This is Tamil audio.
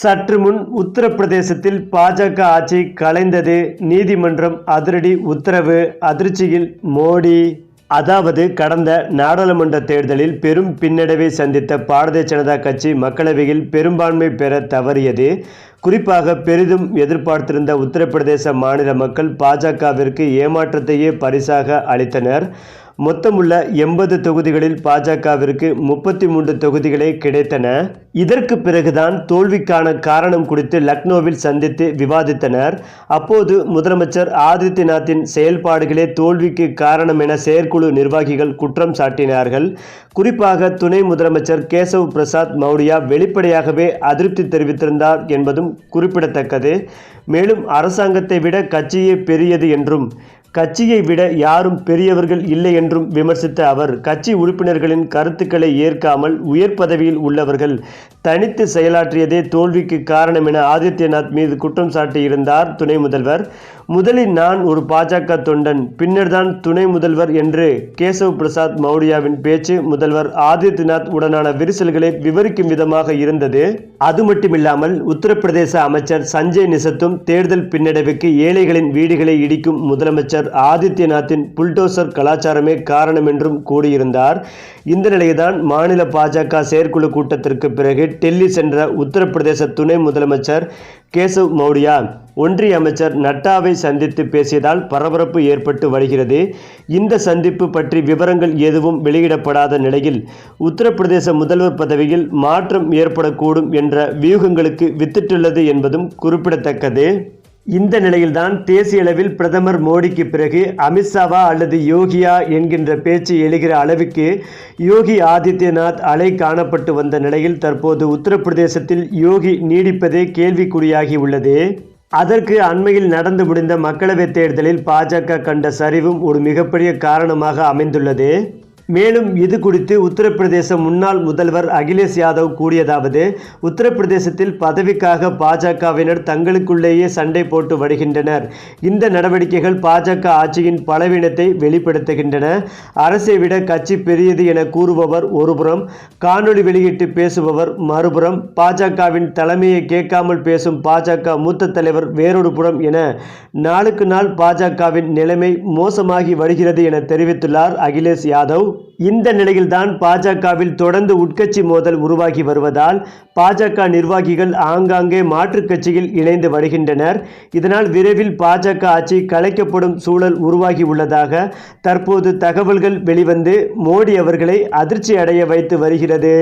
சற்று முன் உத்தரப்பிரதேசத்தில் பாஜக ஆட்சி கலைந்தது. நீதிமன்றம் அதிரடி உத்தரவு. அதிர்ச்சியில் மோடி. அதாவது கடந்த நாடாளுமன்ற தேர்தலில் பெரும் பின்னடைவை சந்தித்த பாரதிய ஜனதா கட்சி மக்களவையில் பெரும்பான்மை பெற தவறியது. குறிப்பாக பெரிதும் எதிர்பார்த்திருந்த உத்தரப்பிரதேச மாநில மக்கள் பாஜகவிற்கு ஏமாற்றத்தையே பரிசாக அளித்தனர். மொத்தமுள்ள எண்பது தொகுதிகளில் பாஜகவிற்கு முப்பத்தி மூன்று தொகுதிகளே கிடைத்தன. இதற்கு பிறகுதான் தோல்விக்கான காரணம் குறித்து லக்னோவில் சந்தித்து விவாதித்தனர். அப்போது முதலமைச்சர் ஆதித்யநாத்தின் செயல்பாடுகளே தோல்விக்கு காரணம் என செயற்குழு நிர்வாகிகள் குற்றம் சாட்டினார்கள். குறிப்பாக துணை முதலமைச்சர் கேசவ் பிரசாத் மௌரியா வெளிப்படையாகவே அதிருப்தி தெரிவித்திருந்தார் என்பதும் குறிப்பிடத்தக்கது. மேலும் அரசாங்கத்தை விட கட்சியே பெரியது என்றும் கட்சியை விட யாரும் பெரியவர்கள் இல்லை என்றும் விமர்சித்த அவர் கட்சி உறுப்பினர்களின் கருத்துக்களை ஏற்காமல் உயர் பதவியில் உள்ளவர்கள் தனித்து செயலாற்றியதே தோல்விக்கு காரணம் என ஆதித்யநாத் மீது குற்றம் சாட்டியிருந்தார் துணை முதல்வர். முதலில் நான் ஒரு பாஜக தொண்டன் பின்னர்தான் துணை முதல்வர் என்று கேசவ் பிரசாத் மௌரியாவின் பேச்சு முதல்வர் ஆதித்யநாத் உடனான விரிசல்களை விவரிக்கும் விதமாக இருந்தது. அது மட்டுமில்லாமல் உத்தரப்பிரதேச அமைச்சர் சஞ்சய் நிசத்தும் தேர்தல் பின்னடைவுக்கு ஏழைகளின் வீடுகளை இடிக்கும் முதலமைச்சர் ஆதித்யநாத்தின் புல்டோசர் கலாச்சாரமே காரணம் என்றும் கூறியிருந்தார். இந்த நிலையில்தான் மாநில பாஜக செயற்குழு கூட்டத்திற்கு பிறகு டெல்லி சென்ற உத்தரப்பிரதேச துணை முதலமைச்சர் கேசவ் மௌரியா ஒன்றிய அமைச்சர் நட்டாவை சந்தித்து பேசியதால் பரபரப்பு ஏற்பட்டு வருகிறது. இந்த சந்திப்பு பற்றி விவரங்கள் எதுவும் வெளியிடப்படாத நிலையில் உத்தரப்பிரதேச முதல்வர் பதவியில் மாற்றம் ஏற்படக்கூடும் என்ற வியூகங்களுக்கு வித்திட்டுள்ளது என்பதும் குறிப்பிடத்தக்கது. இந்த நிலையில்தான் தேசிய அளவில் பிரதமர் மோடிக்கு பிறகு அமித்ஷாவா அல்லது யோகியா என்கின்ற பேச்சு எழுகிற அளவுக்கு யோகி ஆதித்யநாத் அலை காணப்பட்டு வந்த நிலையில் தற்போது உத்தரப்பிரதேசத்தில் யோகி நீடிப்பதே கேள்விக்குறியாகி உள்ளது. அதற்கு அண்மையில் நடந்து முடிந்த மக்களவைத் தேர்தலில் பாஜக கண்ட சரிவும் ஒரு மிகப்பெரிய காரணமாக அமைந்துள்ளது. மேலும் இது குறித்து உத்தரப்பிரதேச முன்னாள் முதல்வர் அகிலேஷ் யாதவ் கூறியதாவது உத்தரப்பிரதேசத்தில் பதவிக்காக பாஜகவினர் தங்களுக்குள்ளேயே சண்டை போட்டு வருகின்றனர். இந்த நடவடிக்கைகள் பாஜக ஆட்சியின் பலவீனத்தை வெளிப்படுத்துகின்றன. அரசை விட கட்சி பெரியது என கூறுபவர் ஒருபுறம் காணொளி வெளியிட்டு பேசுபவர் மறுபுறம் பாஜகவின் தலைமையை கேட்காமல் பேசும் பாஜக மூத்த தலைவர் வேறொரு புறம் என நாளுக்கு நாள் பாஜகவின் நிலைமை மோசமாகி வருகிறது என தெரிவித்துள்ளார் அகிலேஷ் யாதவ். இந்த நிலையில்தான் பாஜகவில் தொடர்ந்து உட்கட்சி மோதல் உருவாகி வருவதால் பாஜக நிர்வாகிகள் ஆங்காங்கே மாற்றுக் கட்சியில் இணைந்து வருகின்றனர். இதனால் விரைவில் பாஜக ஆட்சி கலைக்கப்படும் சூழல் உருவாகி உள்ளதாக தற்போது தகவல்கள் வெளிவந்து மோடி அவர்களை அதிர்ச்சி அடைய வைத்து வருகிறது.